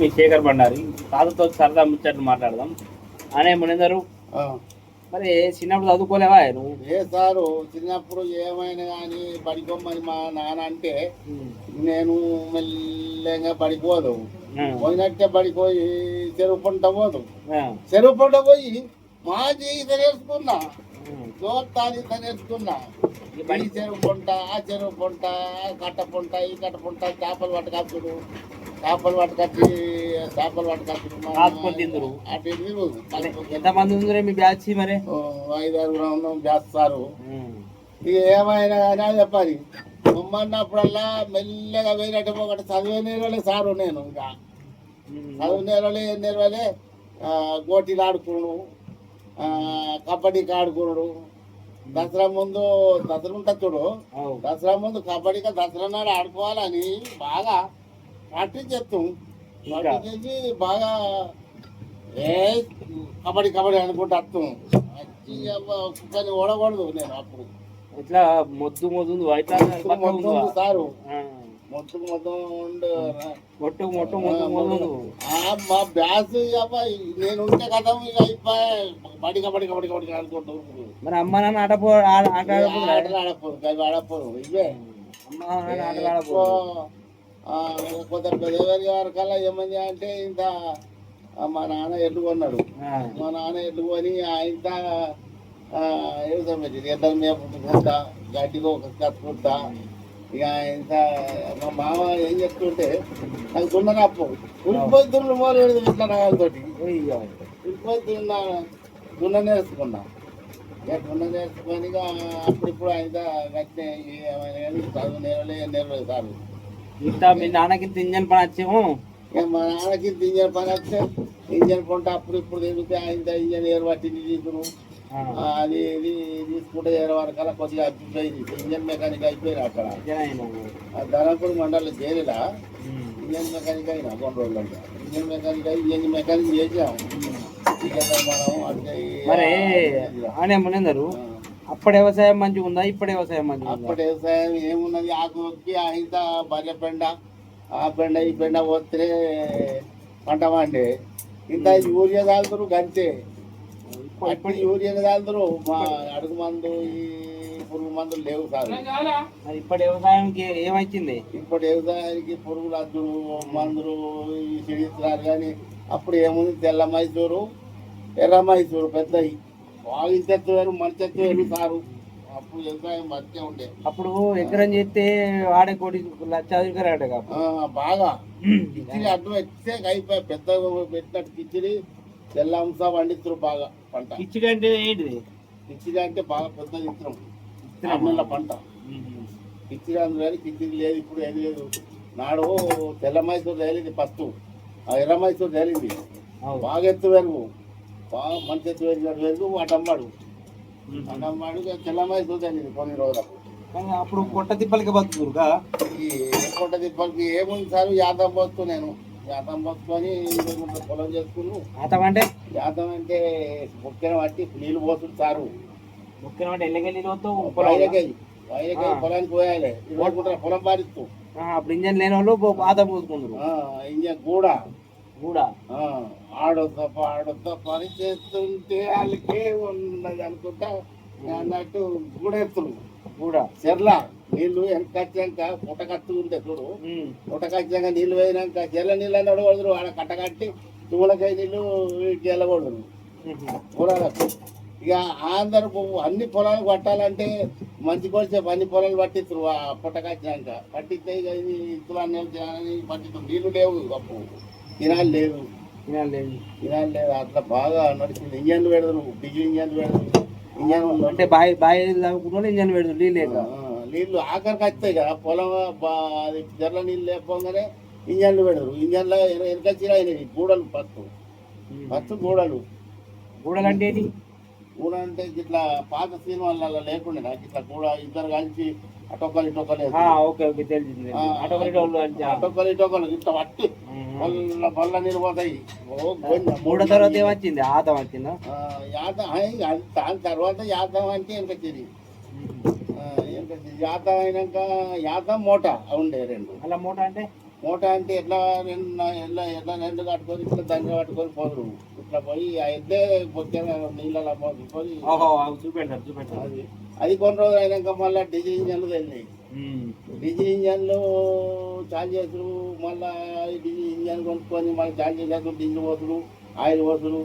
మీ శేఖర్ బండారి. తాతతో సరదా ముచ్చట్లు మాట్లాడదాం. అనే మునిందరు. మరి చిన్నప్పుడు చదువుకోలేవా నువ్వు? ఏ సారు చిన్నప్పుడు ఏమైనా కానీ పడిపోమని మా నాన్న అంటే నేను మెల్లగా పడిపోదు పోయినట్టే పడిపోయి చెరువు పంట పోదు. చెరువు పంట పోయి మా జీవితం నేర్చుకున్నా. దోత్తాది నేర్చుకున్నా ఈ చెరువు పంట ఆ చెరువు పంట కట్ట పంట ఈ కట్ట పంట చేపలు పట్టుకొచ్చుడు. చేపలు పట్టుకొచ్చి చేపలు కాసుకొని తిందురు. అటు. ఎంతమంది ఉందిరే మీ బ్యాచ్ మరి ఐదు ఆరుగురు ఉన్నాం చేస్తారు ఉమ్. ఇక ఏమైనా కానీ అది చెప్పాలి బొమ్మన్నప్పుడల్లా మెల్లగా వేరేట ఒకటి చదివే నేర్వలే సారు నేను ఇంకా. చదువు నేర్వలే ఏం నేర్వలే గోటీలు ఆడుకున్నాడు కబడ్డీకి ఆడుకున్నాడు దసరా ముందు దసరా ఉంటుంది చూడు. దసరా ముందు కబడ్డీగా దసరా నాడు ఆడుకోవాలని బాగా ప్రాక్టీస్ చేస్తాం? ప్రాక్టీస్ చేసి బాగా ఏ కబడ్డీ కబడ్డీ అనుకుంటూ అవ్వ కుక్కని ఓడకూడదు నేను అప్పుడు ఇట్లా మొద్దు మొద్దు ఇట్లా మొత్తం ఉందా? సారు ఆ. మొత్తం మొత్తం మొట్టు మొట్టు మొట్టు మొద్దు. ఆ, మా బ్యాస్ నేను ఉంటే కదా ఇక బడి కబడ్డీ కబడ్డీ కబడ్డీ అనుకుంటూ మరి అమ్మ నాన్న ఆట ఆట? ఆటలు ఆడపోరు ఆడపోరు ఇవే అమ్మ నాన్న ఆటలు ఆడపోతురా? కొందరు పెద్దవారి వరకల్లా ఏమంది అంటే ఇంత మా నాన్న ఎడ్లు కొన్నాడు. మా నాన్న ఎడ్లు కొని ఇంత వ్యవసాయం పెట్టింది ఎడ్ల మేపుకుంటా గడ్డికి ఒక కట్టుకుంటా ఇక ఇంత మా మామ ఏం చెప్తుంటే నాకు దున్న అప్పు. దున్ను మోలేదు ఇట్లా నాగలతోటి. ఉరిపోయి దున్న నేర్చుకున్నా ఇక దున్న నేర్చుకొని ఇక అప్పుడిప్పుడు ఆయన గట్టిన ఏమైనా చదువు నేరలే నేరలేదు సార్ ఇంత మీ నాన్నకి ఇంజన్ పని వచ్చేమో మా నాన్నకి ఇంజన్ పని వస్తే ఇంజన్ కొంట అప్పుడు ఇప్పుడు తిరిగితే ఆయన ఇంజన్ ఏరు పట్టింది తీసుకును ఆ. ఆ, అది ఇది తీసుకుంటే ఏరు వరకల్లా కొద్దిగా అభిప్రాయం ఇంజన్ మెకానిక్ అయిపోయారు అక్కడ. ధనపూర్ మండలం చేరిలా. ఇంజన్ మెకానిక్ అయినా కొన్ని రోజులు ఇంజన్ మెకానిక్ అయి ఇంజన్ మెకానిక్ చేసాం ఇక మనం అంటే అప్పటి వ్యవసాయం మంచిగా ఉందా? ఇప్పటి వ్యవసాయం మంచిగా ఉందా? అప్పటి వ్యవసాయం ఏమున్నది? ఆకు వచ్చి ఇంత బర్రె పెండ ఆ పెండ ఈ పెండ పోతే పంట పండే. ఇంత యూరియా తాగుతారు గంతే. అప్పుడు యూరియా తాగుతారు మా అడుగు మందు ఈ పురుగు మందులు లేవు సార్. మరి ఇప్పటి వ్యవసాయంకి ఏమైంది ఇప్పుడు వ్యవసాయానికి పురుగులు అద్దులు మందులు ఈ సిడిస్తున్నారు కానీ అప్పుడు ఏముంది? తెల్ల మైసూరు ఎర్ర మైసూరు పెద్దవి బాగా చెత్త వేరు మన చెత్త వేరు సారు అప్పుడు వ్యవసాయం మంచిగా ఉండే. అప్పుడు ఎకరం చేస్తే వాడే కోటి లక్ష బాగా. కిచిడి అడ్డు పెట్టే అయిపోయి పెద్ద పెట్టినట్టు కిచిడి తెల్ల అంశ పండిస్తారు బాగా పంట. కిచ్చిడి అంటే ఏంటిది? కిచిడి అంటే బాగా పెద్ద ఇత్తనం. నెలల పంట. కిచిడి అందులో కిచిడి లేదు ఇప్పుడు ఏది లేదు. నాడు తెల్ల మైసూరు తేలింది ఫస్ట్. ఆ ఎర్ర మైసూరు తేలింది. బాగా ఎత్తు వెరుగు మంచి ఎత్తు వెరిగినట్టు వెరుగు అటమ్మాడు అటమ్మాడు ఇక తెల్ల మైసూరు తేలింది కొన్ని రోజులకు. కానీ అప్పుడు పొట్ట తిప్పలకి బతుకురుగా ఈ తిప్పలకి ఏముంది సార్? యాతం పోస్తూ నేను. యాతం పోసుకొని పొలం చేసుకున్నాను. ఆతం అంటే? యాతం అంటే ముఖ్యం పట్టి నీళ్ళు పోతుంది సారు. ముఖ్యం అంటే ఎల్లకెళ్ళి వైరకాయ వైరకాయ పొలానికి పోయాలి. ఇవ్వకుండా పొలం పారిస్తూ అప్పుడు ఇంజన్ లేని వాళ్ళు పో- ఆత పోసుకుందరు ఇంజన్ కూడా కూడా ఆ, ఆడొద్దా పాడొద్దా పని చేస్తుంటే వాళ్ళకే ఉన్నది అనుకుంటా. అన్నట్టు గూడెత్తులు. కూడా చెర్ల నీళ్ళు వెనకొచ్చాక పుట్టకత్తు ఉంటే చూడు. పుట్టకచ్చాక నీళ్ళు పోయినాక చెర్ల నీళ్ళు అన్నాడు కొడుతురు ఆడ కట్టకట్టి తుమ్మలకాయ నీళ్ళు వెళ్ళకూడదు. పొలాలకు. ఇక అందరు పొ- అన్ని పొలాలు పట్టాలంటే మంచి కొలిసే అన్ని పొలాలు పట్టిస్తారు ఆ పుట్టకచ్చినాక పట్టిస్తే ఇక ఇది ఇత్తులు పట్టిస్తారు నీళ్ళు లేవు అప్పుడు తినాలి లేదు. లేదు. లేదు. అట్లా బాగా నడిచింది. ఇంజన్లు పెడతారు. బిజీ ఇంజన్లు పెడతారు. ఇంజన్ అంటే బావి బావి తవ్వుకున్న ఇంజన్ పెడతారు. నీళ్ళు లేక. నీళ్ళు ఆఖరికి వస్తాయి కదా. పొలం బా- అది జర్ల నీళ్ళు లేకపోగానే ఇంజన్లు పెడతారు. ఇంజన్లో వెనకొచ్చి అయినవి గూడలు పత్తు. పత్తు గూడలు. గూడలు అంటే గూడ అంటే ఇట్లా పాత సినిమాలలో లేకుండా నాకు ఇట్లా కూడా ఇద్దరు కలిసి అటొక్కలు ఇటొక్కలు ఆ, ఓకే ఓకే తెలిసింది అటొక్కలు ఇటొక్కలు పట్టి. బల్ల బల్ల నీళ్ళు పోతాయి. మూడో తర్వాత ఏమొచ్చింది? ఆతం వచ్చిందా? యాతం దాని తర్వాత యాతం అంటే ఉమ్. వెనకొచ్చేది యాతం అయినాక యాతం మూట ఉండే రెండు. అలా మూట అంటే? మూట అంటే ఎట్లా రెండు ఎట్లా ఎట్లా రెండు కట్టుకొని ఇట్లా దండ కట్టుకొని పోదురు. ఇట్లా పోయి ఆ ఎద్దే బొక్కెన నీళ్ళలో పోయి చూపెడతారు చూపెడతారు అది. అది కొన్ని రోజులు అయినాక మళ్ళీ డీజిల్ ఇంజన్లు ఉమ్. డీజిల్ ఇంజన్లు చేసుడు మళ్ళీ డీజిల్ ఇంజన్ కొనుక్కొని మళ్ళీ చార్జ్ చేసేది డీజిల్ పోతుడు ఆయిల్ పోతుడు.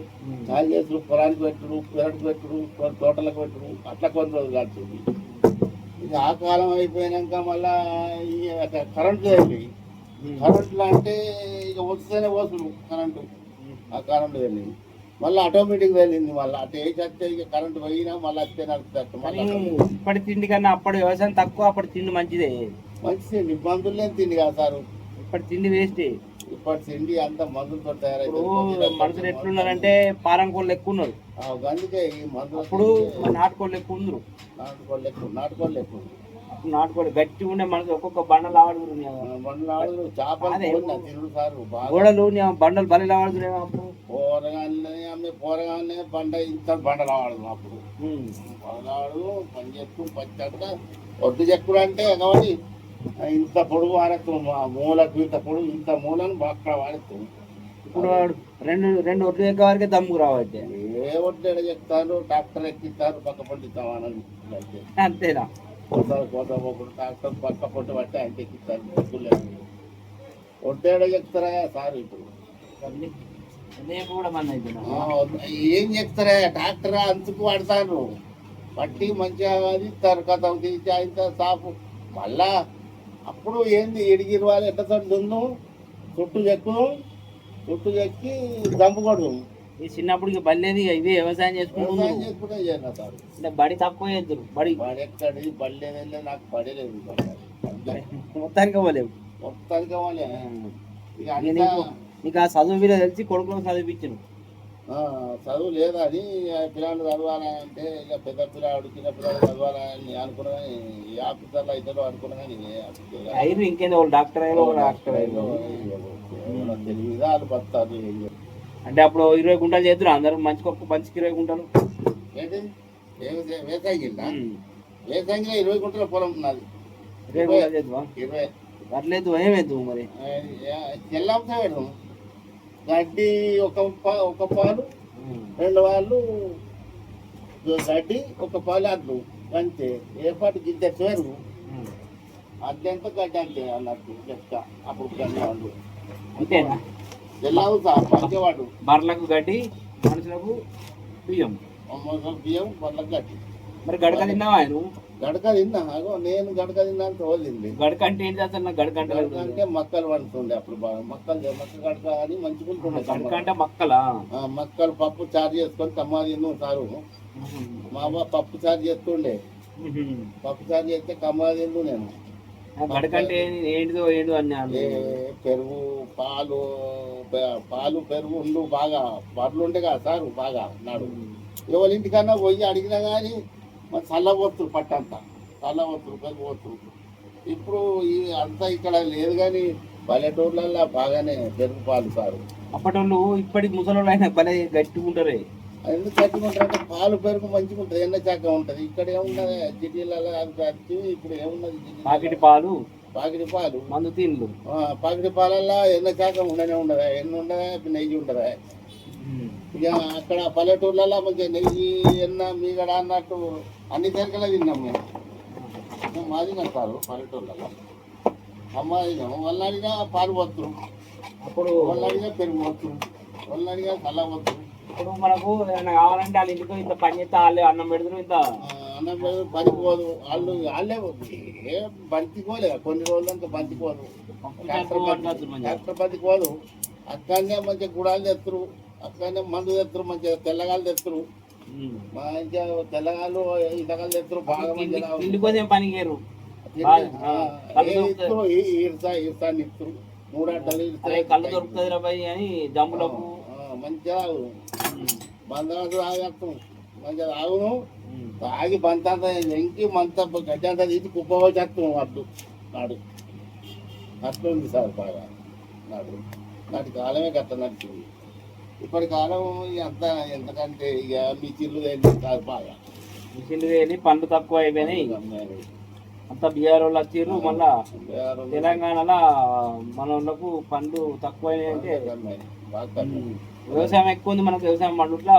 చార్జ్ చేసుడు పొలానికి పెట్టుడు పెరటికి పెట్టుడు తోటలకు పెట్టుడు అట్లా కొన్ని రోజులు కాల్చింది ఇక ఆ కాలం అయిపోయినాక మళ్ళా కరెంటు వెళ్ళి. కరెంట్లో అంటే ఇక వస్తేనే పోతుడు కరెంటు ఆ కరెంటు వెళ్ళింది మళ్ళీ ఆటోమేటిక్ వెళ్ళింది మళ్ళీ. అటు వస్తే ఇక కరెంటు పోయినా మళ్ళీ కానీ మళ్ళీ ఇప్పటి తిండి కన్నా అప్పటి వ్యవసాయం తక్కువ అప్పటి తిండి మంచిదే. మంచిది ఇబ్బందులు లేని తిండి కదా సారు. ఇప్పటి తిండి వేస్టే. ఇప్పటి తిండి అంతా మందులతో తయారైతే మనుషులు ఎట్లున్నారంటే పారం కోళ్ళు ఎక్కువ ఉన్నారు. అందుకే ఈ మందులు అప్పుడు నాటుకోళ్ళు ఎక్కువ ఉన్నారు. నాటుకోళ్ళు ఎక్కువ నాటుకోళ్ళు ఎక్కువ నాటుకోళ్ళు గట్టి ఉండే మనసు ఒక్కొక్క బండలు ఆడుతున్నాయి బండ్లు ఆడులు చేపలు గోడలు బండలు బలి ఆడుతున్నాయి అప్పుడు. పోరగానే పోరగానే బండ ఇంత బండలు ఆడదు అప్పుడు. పొరగాడు పని చెట్టు పచ్చట ఒడ్డు చెక్కుడు అంటే కాబట్టి ఇంత పొడుగు వాడతాం ఆ మూలకు ఇంత పొడుగు ఇంత మూలను బాగా వాడతాం ఇప్పుడు వాడు రెండు రెండు ఒడ్లు ఎక్క వరకే దమ్ముకు రావచ్చు. ఏ ఒడ్డు చెప్తారు ట్రాక్టర్ ఎక్కిస్తారు పక్క పండిస్తామని అంతేనా? కోత కోత పోకుండా పక్క పొట్టు పట్టి ఆయన ఎక్కిస్తారు. దిక్కులేదు ఒడ్డేడ చెప్తారా? సార్ ఇప్పుడు. ఏం చెప్తారా? ట్రాక్టర్ అంచుకు పడతాను పట్టి మంచిగా అది ఇస్తారు కథ తీసి ఆయన సాపు. మళ్ళా అప్పుడు ఏంది? ఎడిగిరు వాళ్ళు ఎట్లా దున్ను. చుట్టు చెక్కు. చుట్టు చెక్కి దంపుకోడు ఈ చిన్నప్పుడు ఇక బల్లేదు ఇక ఇవే వ్యవసాయం చేసుకుంటూ వ్యవసాయం చేసుకుంటే చేయను సార్ అంటే బడి తక్కువ చేద్దరు బడి. బడి ఎక్కడి లేదంటే నాకు బడి లేదు బడి. మొత్తానికి పోలేవు. మొత్తానికి నీకు ఆ చదువు మీద తెలిసి కొడుకులను చదివించను చదువు లేదని ఆ పిల్లాడు చదవాలంటే ఇక పెద్ద పిల్లాడు చిన్న పిల్లాడు చదవాలని అనుకున్నా ఆఫీసర్లు అయితే అనుకున్నా. అయిన ఇంకేందో డాక్టర్ వాళ్ళు డాక్టర్ ఎవరో తెలియదు వాళ్ళు బతారు. అంటే అప్పుడు ఇరవై గుంటలు చేద్దరు అందరూ మంచికి ఒక్క మంచికి ఇరవై గుంటలు. ఏంటి. వ్యవసాయం కింద ఇరవై గుంటల పొలం ఉన్నది. ఇరవై గుంటలు చేద్దాం ఇరవై. అట్లేదు ఏమేద్దు మరి? తెల్లంతా పెడదాం గడ్డి ఒక ఒక పాలు రెండు వాళ్ళు గడ్డి ఒక పాలు అడ్లు అంతే. ఏ పాటు గిద్ద పేరు అద్దెంత గడ్డి అంతే అన్నట్టు లెక్క. అప్పుడు గడ్డి వాళ్ళు అంతేనా బర్లకు గడ్డి మనుషులకు బియ్యం. బియ్యం వాళ్ళ గడ్డి. మరి గడక తిన్నావా ఆయన గడక తిన్నా నేను గడక తిన్నాను తోలింది గడక అంటే ఏంటి అసలు గడక అంటే గడక అంటే మక్కలు వండుతుండే అప్పుడు బాగా. మక్కలు మక్క గడక అని మంచిగుంటుండే గడక అంటే మక్కలా? మక్కలు పప్పు చారు చేసుకొని తిన్ను సారు. మా అమ్మ పప్పు చారు చేస్తుండే. పప్పు చారు చేస్తే కమ్మా తిన్ను నేను. గడక అంటే ఏంటి- ఏంటిదో ఏంటో అని ఏ పెరుగు పాలు పాలు పెరుగు ఉండు బాగా. బర్రెలు ఉండే కదా సారు బాగా నాడు ఎవరి ఇంటికన్నా పోయి అడిగినా కానీ మరి చల్లబోతురు పట్టంతా. చల్లబోతురు పెరుగు ఇప్పుడు ఈ అంతా ఇక్కడ లేదు కానీ పల్లెటూర్లలో బాగానే పెరుగు పాలు సారు. అప్పటి వాళ్ళు ఇప్పటి ముసలోళ్ళు అయినా భలే గట్టిగా ఉంటారే. ఎందుకు కట్టుకుంటారంటే పాలు పెరుగు మంచిగా ఉంటుంది ఎండ చాక ఉంటుంది. ఇక్కడ ఏమున్నది సిటీలలో అది ఇప్పుడు ఏమున్నది? పాకెట్ పాలు. పాకిడి పాలు. మందు తిండ్లు ఆ, పాకిడి పాలల్లో ఎన్న శాఖ ఉండనే ఉండదా. ఎన్ని ఉండదా నెయ్యి ఉండదా? ఇక అక్కడ పల్లెటూర్లలో మంచిగా నెయ్యి ఎన్న మీగడ అన్నట్టు అన్ని తెరకలే తిన్నాం మేము. మేము మాది నడతారు పల్లెటూర్లలో. అమ్మ తిన్నాము వాళ్ళని అడిగా పాలు పోతురు అప్పుడు వాళ్ళని అడిగా పెరుగు పోతురు వాళ్ళని అడిగా పోతురు ఇప్పుడు మనకు ఏమైనా కావాలంటే వాళ్ళ ఇంటికి ఇంత పని చేస్తే వాళ్ళే అన్నం పెడుతున్నారు ఇంత అన్నం పెరుగు పనికి పోదు. వాళ్ళు వాళ్ళే ఏ బంతికి పోలే కొన్ని రోజులు ఇంకా బంతికి పోదు. డాక్టర్ బంతి- డాక్టర్ బంతికి పోదు. అక్కడనే మంచిగా గుడాలు తెస్తారు అక్కడనే మందు తెస్తారు మంచిగా తెల్లగాలు తెస్తారు మంచిగా తెల్లగాలు ఇతగాలు తెస్తారు బాగా మంచిగా ఆ, కళ్ళు ఏ దొరుకుతాయి. ఇస్తారు మూడడ్డలు అరే కళ్ళు దొరుకుతుంది రా అని జంబులకు మంచిగా బంధాలు తాగేస్తాం మంచిగా తాగును తాగి బంతంత ఎంకి మంత గడ్డి అంతా తీసి కుప్ప వచ్చేస్తాం అడ్డు నాడు. అట్లుంది సార్ బాగా. నాడు. నాటి కాలమే గట్ట నడిచింది. ఇప్పటి కాలం ఎంత ఎంతకంటే ఇక మీ చిల్లు ఏంటి సార్ బాగా. మిషన్లు వేలి పండ్లు తక్కువ అయిపోయినాయి. అంతా బీఆర్ వాళ్ళు వచ్చిర్రు మళ్ళా తెలంగాణలో మన వాళ్ళకు పండ్లు తక్కువైనాయి అంటే తక్కువ. వ్యవసాయం ఎక్కువ ఉంది మనకు వ్యవసాయం పండుట్లా.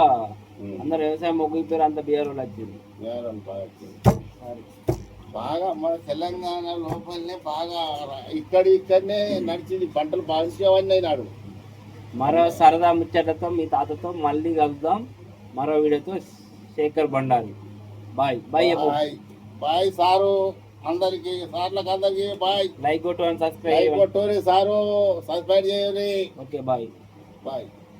అందరు వ్యవసాయం మొగ్గిపోయారు అంత బీఆర్ వచ్చింది బాగా మన తెలంగాణ లోపలనే బాగా ఇక్కడి ఇక్కడనే నడిచింది పంటలు బాగా నాడు మరో సరదా ముచ్చటతో మీ తాతతో మళ్ళీ కలుద్దాం. మరో వీడియోతో Shekhar Bandari bye bye bye bye sir. అందరికి సార్లకు అందరికి బాయ్. లైక్ కొట్టు లైక్ సబ్స్క్రైబ్ కొట్టూరి sir. Subscribe చేయరి. Okay bye. Bye.